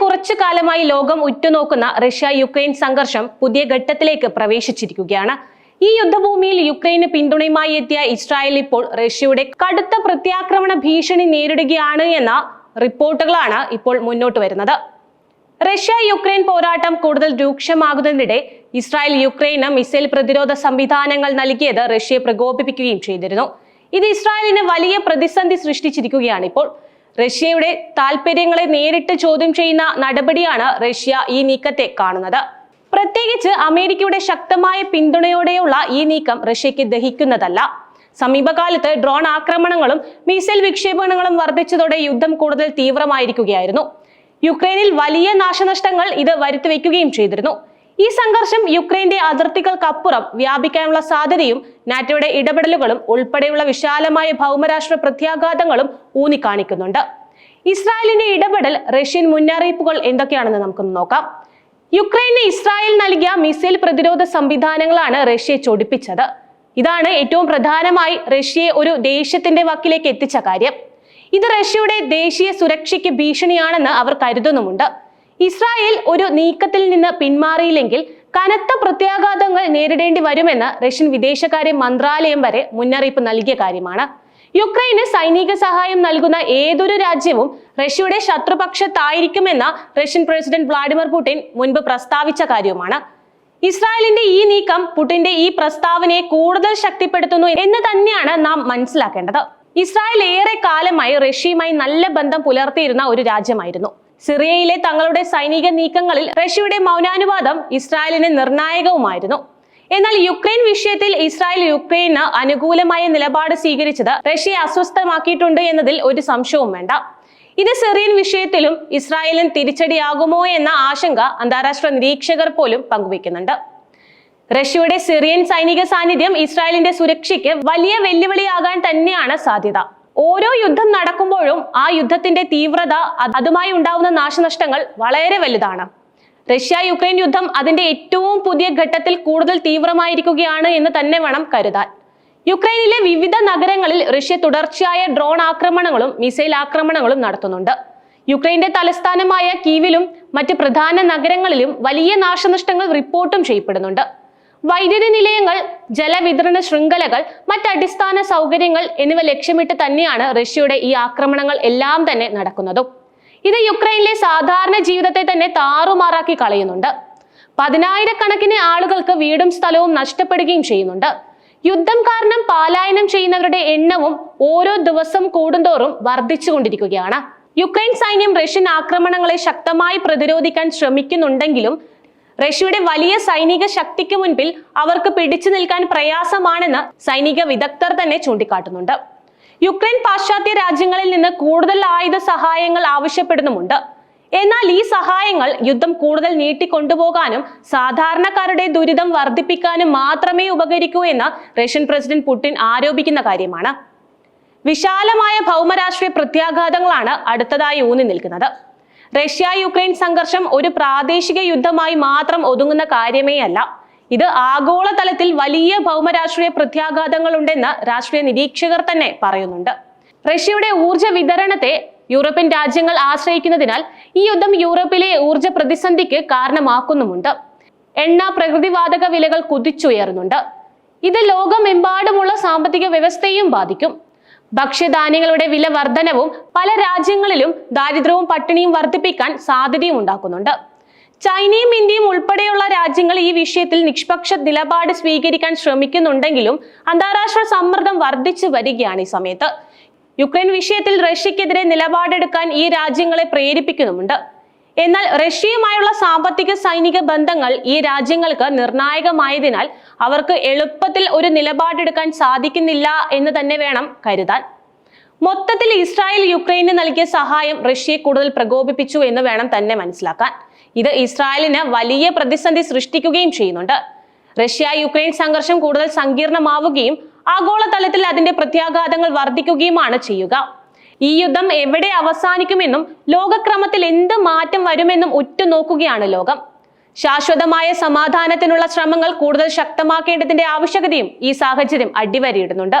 കുറച്ചു കാലമായി ലോകം ഉറ്റുനോക്കുന്ന റഷ്യ യുക്രൈൻ സംഘർഷം പുതിയ ഘട്ടത്തിലേക്ക് പ്രവേശിച്ചിരിക്കുകയാണ്. ഈ യുദ്ധഭൂമിയിൽ യുക്രൈന് പിന്തുണയുമായി എത്തിയ ഇസ്രായേൽ ഇപ്പോൾ റഷ്യയുടെ കടുത്ത പ്രത്യാക്രമണ ഭീഷണി നേരിടുകയാണ് എന്ന റിപ്പോർട്ടുകളാണ് ഇപ്പോൾ മുന്നോട്ട് വരുന്നത്. റഷ്യ യുക്രൈൻ പോരാട്ടം കൂടുതൽ രൂക്ഷമാകുന്നതിനിടെ ഇസ്രായേൽ യുക്രൈന് മിസൈൽ പ്രതിരോധ സംവിധാനങ്ങൾ നൽകിയത് റഷ്യയെ പ്രകോപിപ്പിക്കുകയും ചെയ്തിരുന്നു. ഇത് ഇസ്രായേലിന് വലിയ പ്രതിസന്ധി സൃഷ്ടിച്ചിരിക്കുകയാണ് ഇപ്പോൾ. റഷ്യയുടെ താൽപര്യങ്ങളെ നേരിട്ട് ചോദ്യം ചെയ്യുന്ന നടപടിയാണ് റഷ്യ ഈ നീക്കത്തെ കാണുന്നത്. പ്രത്യേകിച്ച് അമേരിക്കയുടെ ശക്തമായ പിന്തുണയോടെയുള്ള ഈ നീക്കം റഷ്യയ്ക്ക് ദഹിക്കുന്നതല്ല. സമീപകാലത്ത് ഡ്രോൺ ആക്രമണങ്ങളും മിസൈൽ വിക്ഷേപണങ്ങളും വർദ്ധിച്ചതോടെ യുദ്ധം കൂടുതൽ തീവ്രമായിരിക്കുകയായിരുന്നു. യുക്രൈനിൽ വലിയ നാശനഷ്ടങ്ങൾ ഇത് വരുത്തിവെക്കുകയും ചെയ്തിരുന്നു. ഈ സംഘർഷം യുക്രൈന്റെ അതിർത്തികൾക്കപ്പുറം വ്യാപിക്കാനുള്ള സാധ്യതയും നാറ്റോയുടെ ഇടപെടലുകളും ഉൾപ്പെടെയുള്ള വിശാലമായ ഭൗമരാഷ്ട്ര പ്രത്യാഘാതങ്ങളും ഊന്നിക്കാണിക്കുന്നുണ്ട്. ഇസ്രായേലിന്റെ ഇടപെടൽ റഷ്യൻ മുന്നറിയിപ്പുകൾ എന്തൊക്കെയാണെന്ന് നമുക്കൊന്ന് നോക്കാം. യുക്രൈന് ഇസ്രായേൽ നൽകിയ മിസൈൽ പ്രതിരോധ സംവിധാനങ്ങളാണ് റഷ്യയെ ചൊടിപ്പിച്ചത്. ഇതാണ് ഏറ്റവും പ്രധാനമായി റഷ്യയെ ഒരു ദേശത്തിന്റെ വക്കിലേക്ക് എത്തിച്ച കാര്യം. ഇത് റഷ്യയുടെ ദേശീയ സുരക്ഷയ്ക്ക് ഭീഷണിയാണെന്ന് അവർ കരുതുന്നുമുണ്ട്. ഇസ്രായേൽ ഒരു നീക്കത്തിൽ നിന്ന് പിന്മാറിയില്ലെങ്കിൽ കനത്ത പ്രത്യാഘാതങ്ങൾ നേരിടേണ്ടി വരുമെന്ന് റഷ്യൻ വിദേശകാര്യ മന്ത്രാലയം വരെ മുന്നറിയിപ്പ് നൽകിയ കാര്യമാണ്. യുക്രൈന് സൈനിക സഹായം നൽകുന്ന ഏതൊരു രാജ്യവും റഷ്യയുടെ ശത്രുപക്ഷത്തായിരിക്കുമെന്ന റഷ്യൻ പ്രസിഡന്റ് വ്ളാഡിമിർ പുടിൻ മുൻപ് പ്രസ്താവിച്ച കാര്യവുമാണ്. ഇസ്രായേലിന്റെ ഈ നീക്കം പുടിന്റെ ഈ പ്രസ്താവനയെ കൂടുതൽ ശക്തിപ്പെടുത്തുന്നു എന്ന് തന്നെയാണ് നാം മനസ്സിലാക്കേണ്ടത്. ഇസ്രായേൽ ഏറെ കാലമായി റഷ്യയുമായി നല്ല ബന്ധം പുലർത്തിയിരുന്ന ഒരു രാജ്യമായിരുന്നു. സിറിയയിലെ തങ്ങളുടെ സൈനിക നീക്കങ്ങളിൽ റഷ്യയുടെ മൗനാനുവാദം ഇസ്രായേലിന് നിർണായകവുമായിരുന്നു. എന്നാൽ യുക്രൈൻ വിഷയത്തിൽ ഇസ്രായേൽ യുക്രൈന് അനുകൂലമായ നിലപാട് സ്വീകരിച്ചത് റഷ്യയെ അസ്വസ്ഥമാക്കിയിട്ടുണ്ട് എന്നതിൽ ഒരു സംശയവും വേണ്ട. ഇത് സിറിയൻ വിഷയത്തിലും ഇസ്രായേലിന് തിരിച്ചടിയാകുമോ എന്ന ആശങ്ക അന്താരാഷ്ട്ര നിരീക്ഷകർ പോലും പങ്കുവയ്ക്കുന്നുണ്ട്. റഷ്യയുടെ സിറിയൻ സൈനിക സാന്നിധ്യം ഇസ്രായേലിന്റെ സുരക്ഷയ്ക്ക് വലിയ വെല്ലുവിളിയാകാൻ തന്നെയാണ് സാധ്യത. ഓരോ യുദ്ധം നടക്കുമ്പോഴും ആ യുദ്ധത്തിന്റെ തീവ്രത അതുമായി ഉണ്ടാവുന്ന നാശനഷ്ടങ്ങൾ വളരെ വലുതാണ്. റഷ്യ യുക്രൈൻ യുദ്ധം അതിന്റെ ഏറ്റവും പുതിയ ഘട്ടത്തിൽ കൂടുതൽ തീവ്രമായിരിക്കുകയാണ് എന്ന് തന്നെ വേണം കരുതാൻ. യുക്രൈനിലെ വിവിധ നഗരങ്ങളിൽ റഷ്യ തുടർച്ചയായ ഡ്രോൺ ആക്രമണങ്ങളും മിസൈൽ ആക്രമണങ്ങളും നടത്തുന്നുണ്ട്. യുക്രൈന്റെ തലസ്ഥാനമായ കീവിലും മറ്റ് പ്രധാന നഗരങ്ങളിലും വലിയ നാശനഷ്ടങ്ങൾ റിപ്പോർട്ടും ചെയ്യപ്പെടുന്നുണ്ട്. വൈദ്യുതി നിലയങ്ങൾ ജലവിതരണ ശൃംഖലകൾ മറ്റ് അടിസ്ഥാന സൗകര്യങ്ങൾ എന്നിവ ലക്ഷ്യമിട്ട് തന്നെയാണ് റഷ്യയുടെ ഈ ആക്രമണങ്ങൾ എല്ലാം തന്നെ നടക്കുന്നതും. ഇത് യുക്രൈനിലെ സാധാരണ ജീവിതത്തെ തന്നെ താറുമാറാക്കി കളയുന്നുണ്ട്. പതിനായിരക്കണക്കിന് ആളുകൾക്ക് വീടും സ്ഥലവും നഷ്ടപ്പെടുകയും ചെയ്യുന്നുണ്ട്. യുദ്ധം കാരണം പാലായനം ചെയ്യുന്നവരുടെ എണ്ണവും ഓരോ ദിവസം കൂടുന്തോറും വർദ്ധിച്ചുകൊണ്ടിരിക്കുകയാണ്. യുക്രൈൻ സൈന്യം റഷ്യൻ ആക്രമണങ്ങളെ ശക്തമായി പ്രതിരോധിക്കാൻ ശ്രമിക്കുന്നുണ്ടെങ്കിലും റഷ്യയുടെ വലിയ സൈനിക ശക്തിക്ക് മുൻപിൽ അവർക്ക് പിടിച്ചു നിൽക്കാൻ പ്രയാസമാണെന്ന് സൈനിക വിദഗ്ധർ തന്നെ ചൂണ്ടിക്കാട്ടുന്നുണ്ട്. യുക്രൈൻ പാശ്ചാത്യ രാജ്യങ്ങളിൽ നിന്ന് കൂടുതൽ ആയുധ സഹായങ്ങൾ ആവശ്യപ്പെടുന്നുമുണ്ട്. എന്നാൽ ഈ സഹായങ്ങൾ യുദ്ധം കൂടുതൽ നീട്ടിക്കൊണ്ടുപോകാനും സാധാരണക്കാരുടെ ദുരിതം വർദ്ധിപ്പിക്കാനും മാത്രമേ ഉപകരിക്കൂ എന്ന് റഷ്യൻ പ്രസിഡന്റ് പുടിൻ ആരോപിക്കുന്ന കാര്യമാണ്. വിശാലമായ ഭൗമരാഷ്ട്രീയ പ്രത്യാഘാതങ്ങളാണ് അടുത്തതായി ഊന്നി നിൽക്കുന്നത്. റഷ്യ യുക്രൈൻ സംഘർഷം ഒരു പ്രാദേശിക യുദ്ധമായി മാത്രം ഒതുങ്ങുന്ന കാര്യമേ അല്ല ഇത് ആഗോളതലത്തിൽ വലിയ ഭൗമരാഷ്ട്രീയ പ്രത്യാഘാതങ്ങൾ ഉണ്ടെന്ന് രാഷ്ട്രീയ നിരീക്ഷകർ തന്നെ പറയുന്നുണ്ട്. റഷ്യയുടെ ഊർജ വിതരണത്തെ യൂറോപ്യൻ രാജ്യങ്ങൾ ആശ്രയിക്കുന്നതിനാൽ ഈ യുദ്ധം യൂറോപ്പിലെ ഊർജ പ്രതിസന്ധിക്ക് കാരണമാക്കുന്നുമുണ്ട്. എണ്ണ പ്രകൃതിവാതക വിലകൾ കുതിച്ചുയർന്നുണ്ട് ഇത് ലോകമെമ്പാടുമുള്ള സാമ്പത്തിക വ്യവസ്ഥയും ബാധിക്കും. ഭക്ഷ്യധാന്യങ്ങളുടെ വില വർധനവും പല രാജ്യങ്ങളിലും ദാരിദ്ര്യവും പട്ടിണിയും വർദ്ധിപ്പിക്കാൻ സാധ്യതയും ഉണ്ടാക്കുന്നുണ്ട്. ചൈനയും ഇന്ത്യയും ഉൾപ്പെടെയുള്ള രാജ്യങ്ങൾ ഈ വിഷയത്തിൽ നിഷ്പക്ഷ നിലപാട് സ്വീകരിക്കാൻ ശ്രമിക്കുന്നുണ്ടെങ്കിലും അന്താരാഷ്ട്ര സമ്മർദ്ദം വർദ്ധിച്ചു വരികയാണ് ഈ സമയത്ത്. യുക്രൈൻ വിഷയത്തിൽ റഷ്യക്കെതിരെ നിലപാടെടുക്കാൻ ഈ രാജ്യങ്ങളെ പ്രേരിപ്പിക്കുന്നുമുണ്ട്. എന്നാൽ റഷ്യയുമായുള്ള സാമ്പത്തിക സൈനിക ബന്ധങ്ങൾ ഈ രാജ്യങ്ങൾക്ക് നിർണായകമായതിനാൽ അവർക്ക് എളുപ്പത്തിൽ ഒരു നിലപാടെടുക്കാൻ സാധിക്കുന്നില്ല എന്ന് തന്നെ വേണം കരുതാൻ. മൊത്തത്തിൽ ഇസ്രായേൽ യുക്രൈന് നൽകിയ സഹായം റഷ്യയെ കൂടുതൽ പ്രകോപിപ്പിച്ചു എന്ന് വേണം തന്നെ മനസ്സിലാക്കാൻ. ഇത് ഇസ്രായേലിന് വലിയ പ്രതിസന്ധി സൃഷ്ടിക്കുകയും ചെയ്യുന്നുണ്ട്. റഷ്യ യുക്രൈൻ സംഘർഷം കൂടുതൽ സങ്കീർണമാവുകയും ആഗോളതലത്തിൽ അതിന്റെ പ്രത്യാഘാതങ്ങൾ വർദ്ധിക്കുകയുമാണ് ചെയ്യുക. ഈ യുദ്ധം എവിടെ അവസാനിക്കുമെന്നും ലോകക്രമത്തിൽ എന്ത് മാറ്റം വരുമെന്നും ഉറ്റുനോക്കുകയാണ് ലോകം. ശാശ്വതമായ സമാധാനത്തിനുള്ള ശ്രമങ്ങൾ കൂടുതൽ ശക്തമാക്കേണ്ടതിന്റെ ആവശ്യകതയും ഈ സാഹചര്യം അടിവരയിടുന്നുണ്ട്.